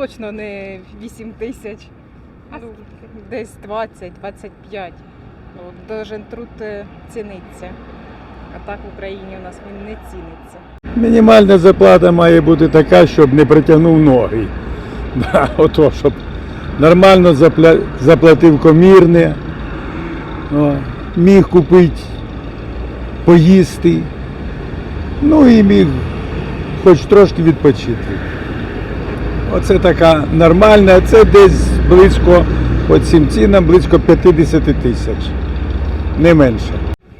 точно не 8 тисяч. А Ну, десь 20-25. Ну, от Должен труд е, ціниться. А так в Україні у нас він не ціниться. Мінімальна зарплата має бути така, щоб не притягнув ноги. Да, ото, щоб нормально запля... заплатив комірне, о, міг купити, поїсти, ну і міг хоч трошки відпочити. Оце така нормальна, це десь близько, по цим цінам, близько 50 тисяч, не менше.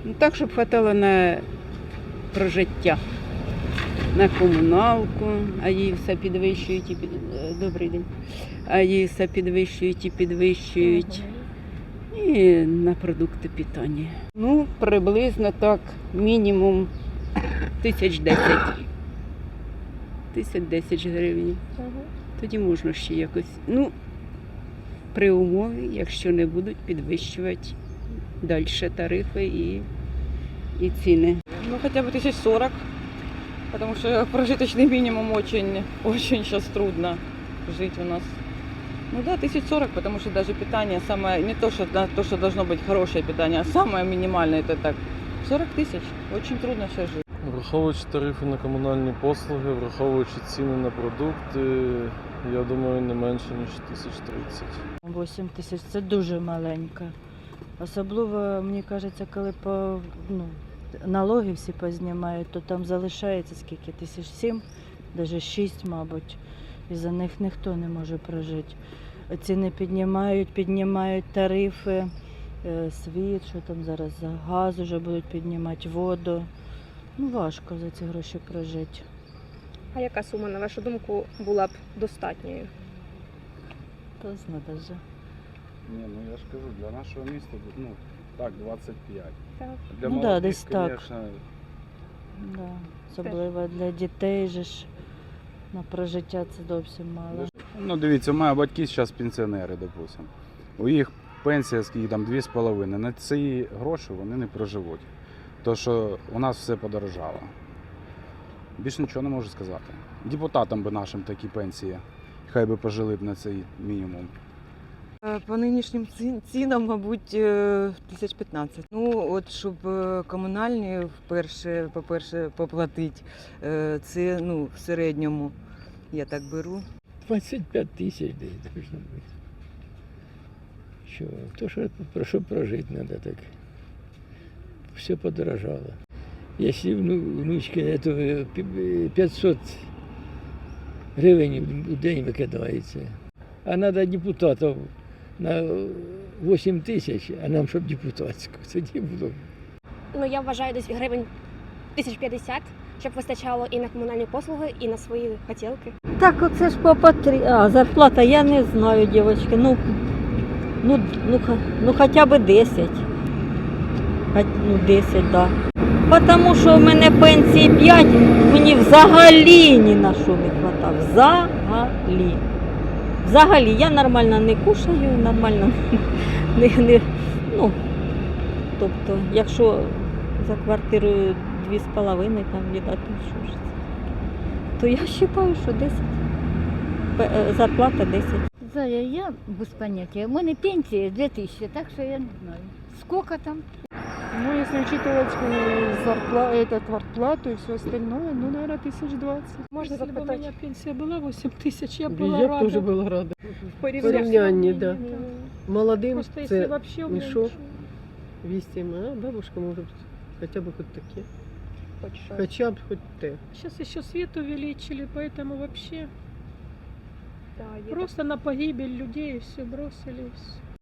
Ну, так, щоб хватало на прожиття, на комуналку, а її все підвищують і під... е, Добрий день. А її все підвищують і підвищують. І на продукти питання. Ну, приблизно так, мінімум тисяч десять. Тисяч десять гривень. Тоді можна ще якось. Ну, при умові, якщо не будуть підвищувати далі тарифи і, і ціни. Ну, хотя бы тысяч сорок, потому что прожиточный минимум очень, очень сейчас трудно жить у нас. Ну да, тысяч сорок, потому что даже питание самое, не то, что, да, то, что должно быть хорошее питание, а самое минимальное это так, 40 тысяч. Очень трудно сейчас жить. Враховуючи тарифи на комунальні послуги, враховуючи ціни на продукти, я думаю, не менше ніж 1030. 8 тисяч це дуже маленько. Особливо, мені кажеться, коли по, ну, налоги всі познімають, то там залишається скільки? Тисяч сім, навіть шість, мабуть. І за них ніхто не може прожити. Ціни піднімають, піднімають тарифи, е, світ, що там зараз за газ вже будуть піднімати, воду. Ну, важко за ці гроші прожити. А яка сума, на вашу думку, була б достатньою? Хто знає даже. Ні, ну я ж кажу, для нашого міста, ну, так, 25. Так. Для Ну да, молодих, десь так. конечно, Да. Особливо для дітей же ж на прожиття це зовсім мало. Ну, дивіться, у мене батьки зараз пенсіонери, допустимо. У їх пенсія скільки там 2,5. На ці гроші вони не проживуть. То що у нас все подорожало. Більше нічого не можу сказати. Депутатам би нашим такі пенсії. Хай би пожили б на цей мінімум. Е, По нинішнім цінам, мабуть, е, тисяч 15. Ну, от щоб е, комунальні вперше, по-перше, поплатити, це ну, в середньому, я так беру. 25 тисяч десь. Що, то що про що прожити треба так. Все подорожало. Якщо внучки то е, 500 гривень у день викидається. А треба депутатів на 8 тисяч, а нам щоб депутатську. Тоді було. Ну я вважаю десь гривень 1050, щоб вистачало і на комунальні послуги, і на свої хотілки. Так оце ж по потрі... А, зарплата, я не знаю, дівчатки. Ну, ну, ну, ну хоча б 10. Ну, 10, так. Да. Тому що в мене пенсії 5, мені взагалі ні на що не хватав. Взагалі. Взагалі, я нормально не кушаю, нормально не, не ну, тобто, якщо за квартирою 2,5 там віддати, ну, що ж це? то я вважаю, що 10. Е, Зарплата 10. Зая, я без понятия. У мене пенсія 2000, так що я не знаю. Сколько там? Ну, если учитывать зарплату, этот квартплату и все остальное, ну, наверное, тысяч двадцать. Можна Если бы у запитати? меня пенсия была 8 тысяч, я б Я была рада. б теж була рада. В порівнянні, да. Молодим Просто если це вообще у меня мішок. ничего. 8, а бабушка може хоча б хоч таке. Хоч що. Хоча б хоч те. Сейчас еще свет увеличили, поэтому вообще Да, є просто на погибель людей все бросили. и всё.